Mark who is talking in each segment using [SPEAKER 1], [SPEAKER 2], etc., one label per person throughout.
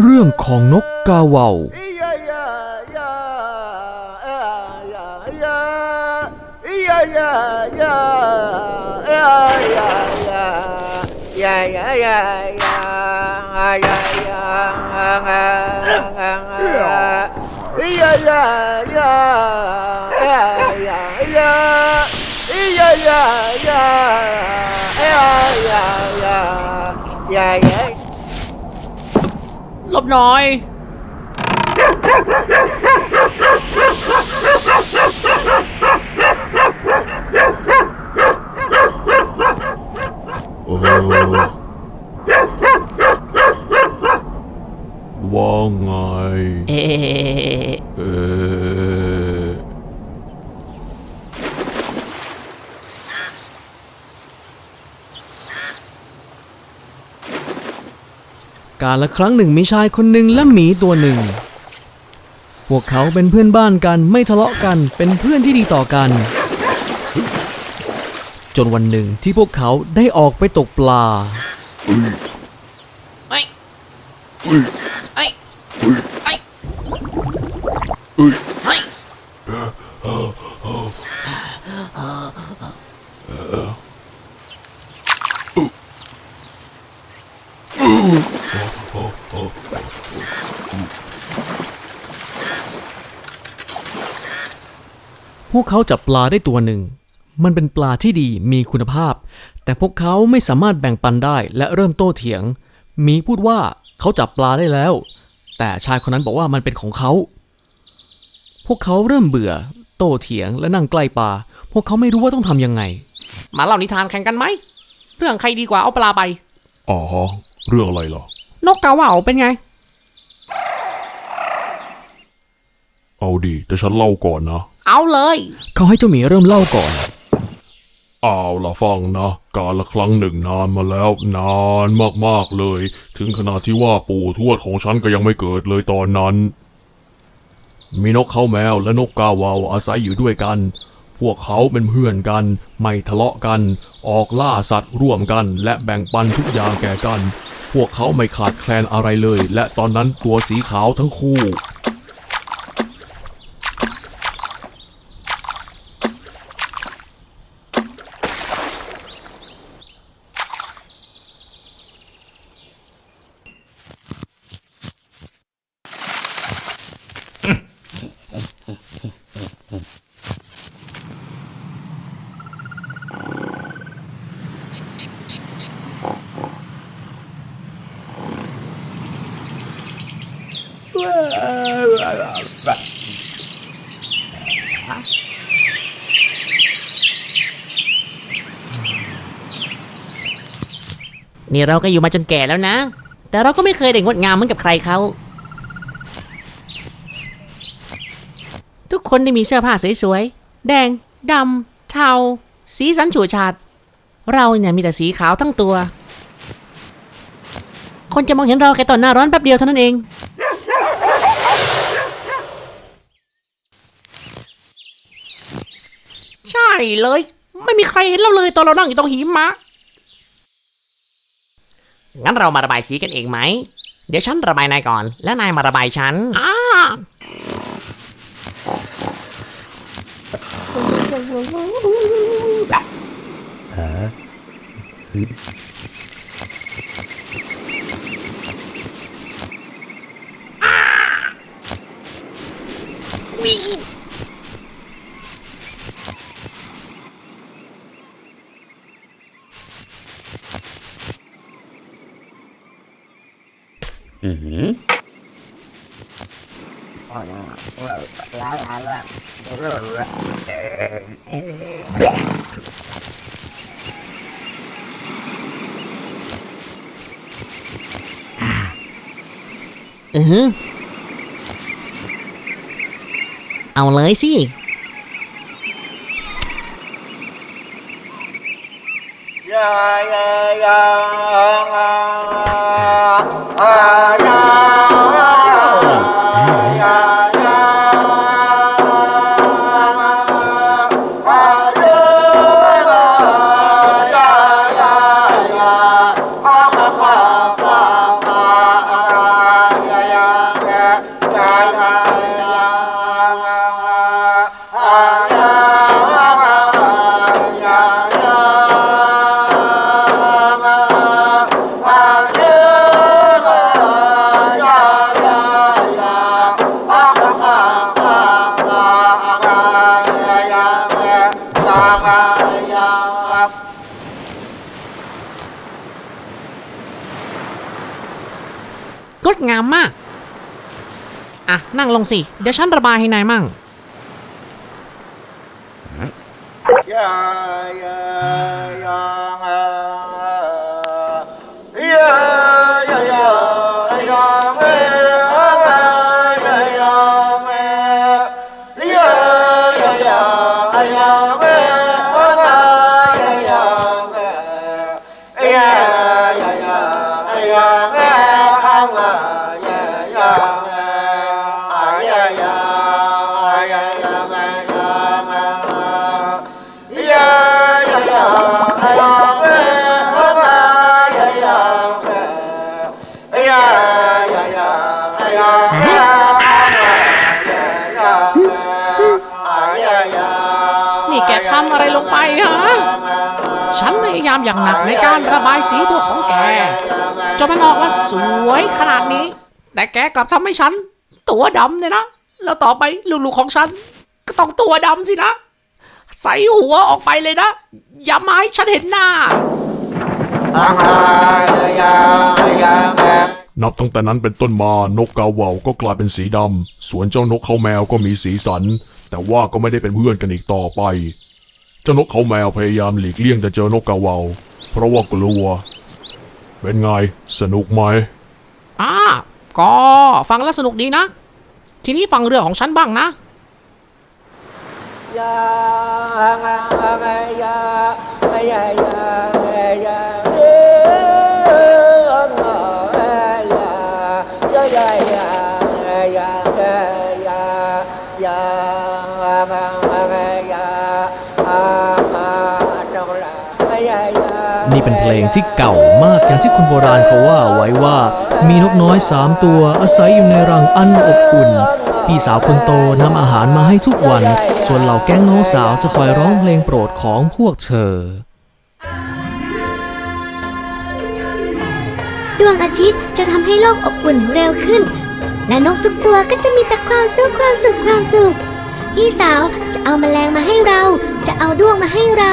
[SPEAKER 1] เรื่องของนกกาเว่า
[SPEAKER 2] ลบหน่อย
[SPEAKER 1] เออว่าไง
[SPEAKER 2] เอ๊ะ
[SPEAKER 1] การละครั้งหนึ่งมีชายคนหนึ่งและหมีตัวหนึ่ง พวกเขาเป็นเพื่อนบ้านกันไม่ทะเลาะกันเป็นเพื่อนที่ดีต่อกัน จนวันหนึ่งที่พวกเขาได้ออกไปตกปลา
[SPEAKER 2] ไอ้ไอ้ไอ้ไอ้
[SPEAKER 1] พวกเขาจับปลาได้ตัวหนึ่ง มันเป็นปลาที่ดีมีคุณภาพ แต่พวกเขาไม่สามารถแบ่งปันได้และเริ่มโต้เถียง มีพูดว่าเขาจับปลาได้แล้ว แต่ชายคนนั้นบอกว่ามันเป็นของเขา พวกเขาเริ่มเบื่อ โต้เถียงและนั่งใกล้ปลา พวกเขาไม่รู้ว่าต้องทำยังไง
[SPEAKER 2] มาเล่านิทานแข่งกันไหม เรื่องใครดีกว่าเอาปลาไป
[SPEAKER 3] อ๋อ เรื่องอะไรล่ะ
[SPEAKER 2] นกกาเหว่าเป็นไง
[SPEAKER 3] เอาดีแต่ฉันเล่าก่อนนะ
[SPEAKER 2] เอาเลย
[SPEAKER 1] เขาให้เจ้าหมีเริ่มเล่าก่อน
[SPEAKER 3] เอาละฟังนะการละครั้งหนึ่งนานมาแล้ว นานมากๆเลย ถึงขนาดที่ว่าปู่ทวดของฉันก็ยังไม่เกิดเลยตอนนั้น มีนกเขาแมวและนกกาวาวอาศัยอยู่ด้วยกัน พวกเขาเป็นเพื่อนกัน ไม่ทะเลาะกัน ออกล่าสัตว์ร่วมกัน และแบ่งปันทุกอย่างแก่กัน พวกเขาไม่ขาดแคลนอะไรเลย และตอนนั้นตัวสีขาวทั้งคู่
[SPEAKER 2] นี่เราก็อยู่มาจนแก่แล้วนะ แต่เราก็ไม่เคยได้งดงามเหมือนกับใครเขา ทุกคนได้มีเสื้อผ้าสวยๆ แดง ดำ เทา สีสันฉูดฉาด เราเนี่ยมีแต่สีขาวทั้งตัว คนจะมองเห็นเราแค่ตอนหน้าร้อนแป๊บเดียวเท่านั้นเอง ใช่เลย ไม่มีใครเห็นเราเลยตอนเรานั่งอยู่ตรงหิมะ งั้นเรามาระบายสีกันเองไหม เดี๋ยวฉันระบายนายก่อน แล้วนายมาระบายฉันอ่าวิ อือหือเอาเล อะ นั่งลงสิ เดี๋ยวฉันระบายให้นายมั่งนี่แทำอะไรลงไปฮะ ฉันพยายามอย่างหนักในการระบายสีตัวของแก จนมันออกมาสวยขนาดนี้ แต่แกกลับทำให้ฉัน ตัวดำเนี่ยนะ แล้วต่อไปลูกๆของฉัน ก็ต้องตัวดำสินะ ใส่หัวออกไปเลยนะ อย่ามาให้ฉันเห็นหน้า
[SPEAKER 3] นับตั้งแต่นั้นเป็นต้นมานกกาเหว่าก็กลายเป็นสีดำ ส่วนเจ้านกเขาแมวก็มีสีสัน แต่ว่าก็ไม่ได้เป็นเพื่อนกันอีกต่อไป เจ้านกเขาแมวพยายามหลีกเลี่ยงจะเจอนกกาเวา เพราะว่ากลัว เป็นไงสนุกไหม
[SPEAKER 2] อ่าก็ฟังแล้วสนุกดีนะ ทีนี้ฟังเรื่องของฉันบ้างนะ
[SPEAKER 1] นี่เป็นเพลงที่เก่ามากอย่างที่คนโบราณเขาว่าไว้ว่า มีนกน้อยสามตัวอาศัยอยู่ในรังอันอบอุ่น พี่สาวคนโตนำอาหารมาให้ทุกวัน ส่วนเหล่าแก๊งน้องสาวจะคอยร้องเพลงโปรดของพวกเธอ
[SPEAKER 4] ดวงอาทิตย์จะทำให้โลกอบอุ่นเร็วขึ้น และนกทุกตัวก็จะมีแต่ความสุขความสุขความสุขพี่สาวจะเอาแมลงมาให้เรา จะเอาด้วงมาให้เรา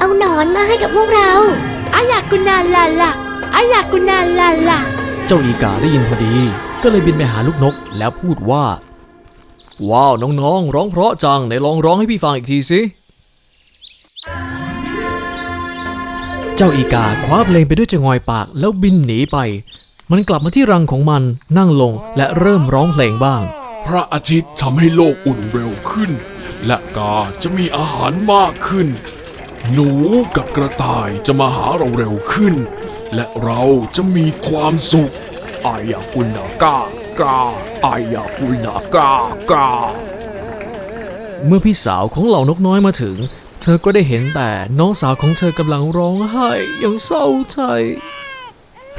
[SPEAKER 4] เอาหนอนมาให้กับพวกเราอาอยากกุนาลาลาอาอยากกุนาลาลา
[SPEAKER 1] เจ้าอีกาได้ยินพอดี ก็เลยบินไปหาลูกนกแล้วพูดว่า ว้าวน้องๆ ร้องเพราะจังไหนลองร้องให้พี่ฟังอีกทีสิเจ้าอีกาคว้าเพลงไปด้วยจะงอยปากแล้วบินหนีไป มันกลับมาที่รังของมันนั่งลงและเริ่มร้องเพลงบ้าง
[SPEAKER 3] พระอาทิตย์ทำให้โลกอุ่นเร็วขึ้น และกาจะมีอาหารมากขึ้น หนูกับกระต่ายจะมาหาเราเร็วขึ้น และเราจะมีความสุขอายากุนากากาอายากุนากากา
[SPEAKER 1] เมื่อพี่สาวของเหล่านกน้อยมาถึง เธอก็ได้เห็นแต่น้องสาวของเธอกำลังร้องไห้อย่างเศร้าใจ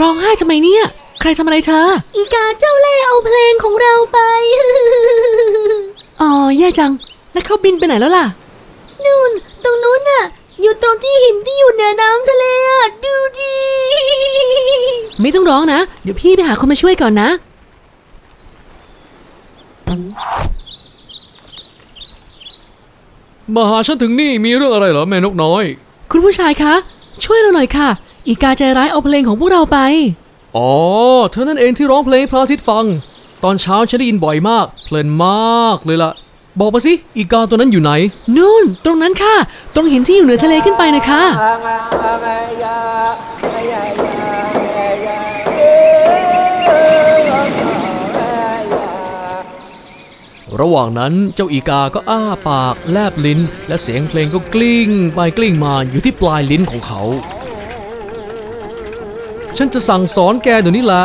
[SPEAKER 2] ร้องไห้ทำไมเนี่ย ใครทำอะไรเธอ
[SPEAKER 4] อีกาเจ้าเล่ห์เอาเพลงของเราไป
[SPEAKER 2] อ๋อแย่จัง แล้วเขาบินไปไหนแล้วล่ะ
[SPEAKER 4] นู่นตรงนู้นน่ะอยู่ ตรงที่หินที่อยู่เหนือน้ำทะเลอะดูดิ
[SPEAKER 2] ไม่ต้องร้องนะ เดี๋ยวพี่ไปหาคนมาช่วยก่อนนะ
[SPEAKER 1] มาหาฉันถึงนี่มีเรื่องอะไรเหรอแม่นกน้อย
[SPEAKER 2] คุณผู้ชายคะ ช่วยเราหน่อยค่ะ อีกาใจร้ายเอาเพลงของพวกเราไป
[SPEAKER 1] อ๋อ เธอนั่นเองที่ร้องเพลงให้พระอาทิตย์ฟัง ตอนเช้าฉันได้ยินบ่อยมาก เพลินมากเลยล่ะ บอกมาสิ อีกาตัวนั้นอยู่ไหน
[SPEAKER 2] นู่น ตรงนั้นค่ะ ตรงหินที่อยู่เหนือทะเลขึ้นไปนะคะ
[SPEAKER 1] ระหว่างนั้นเจ้าอีกาก็อ้าปากแลบลิ้น และเสียงเพลงก็กลิ้ง ไปกลิ้งมาอยู่ที่ปลายลิ้นของเขา ฉันจะสั่งสอนแกเดี๋ยวนี้แหละ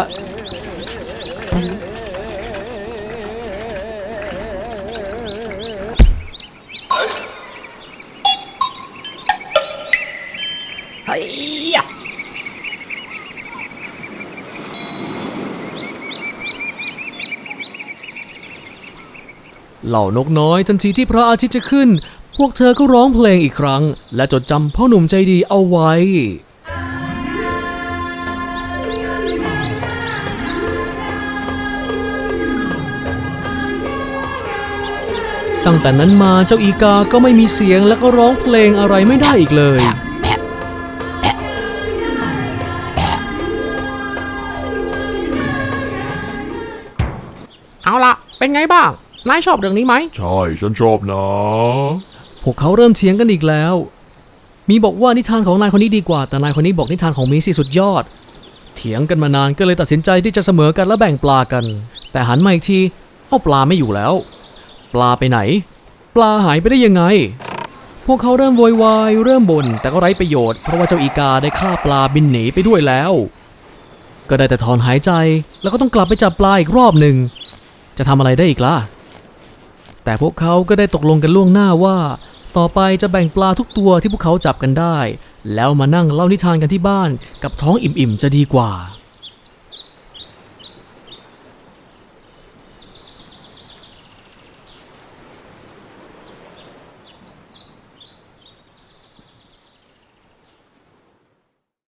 [SPEAKER 1] เหล่านกน้อยทันทีที่พระอาทิตย์จะขึ้น พวกเธอก็ร้องเพลงอีกครั้ง และจดจำพ่อหนุ่มใจดีเอาไว้ตั้งแต่นั้นมาเจ้าอีกาก็ไม่มีเสียงและก็ร้องเพลงอะไรไม่ได้อีกเลย
[SPEAKER 2] เอาละเป็นไงบ้าง นายชอบเรื่องนี้ไหม
[SPEAKER 3] ใช่ ฉันชอบนะ
[SPEAKER 1] พวกเขาเริ่มเถียงกันอีกแล้ว มีบอกว่านิทานของนายคนนี้ดีกว่า แต่นายคนนี้บอกนิทานของมีสิสุดยอด เถียงกันมานานก็เลยตัดสินใจที่จะเสมอกันและแบ่งปลากัน แต่หันมาอีกทีเอาปลาไม่อยู่แล้ว ปลาไปไหน ปลาหายไปได้ยังไง พวกเขาเริ่มโวยวายเริ่มบน่นแต่ก็ไร้ประโยชน์เพราะว่าเจ้าอีกาได้ฆ่าปลาบินหนีไปด้วยแล้ว ก็ได้แต่ถอนหายใจแล้วก็ต้องกลับไปจับปลาอีกรอบหนึ่งจะทำอะไรได้อีกล่ะ แต่พวกเขาก็ได้ตกลงกันล่วงหน้าว่า ต่อไปจะแบ่งปลาทุกตัวที่พวกเขาจับกันได้ แล้วมานั่งเล่านิทานกันที่บ้านกับท้องอิ่มๆจะดีกว่า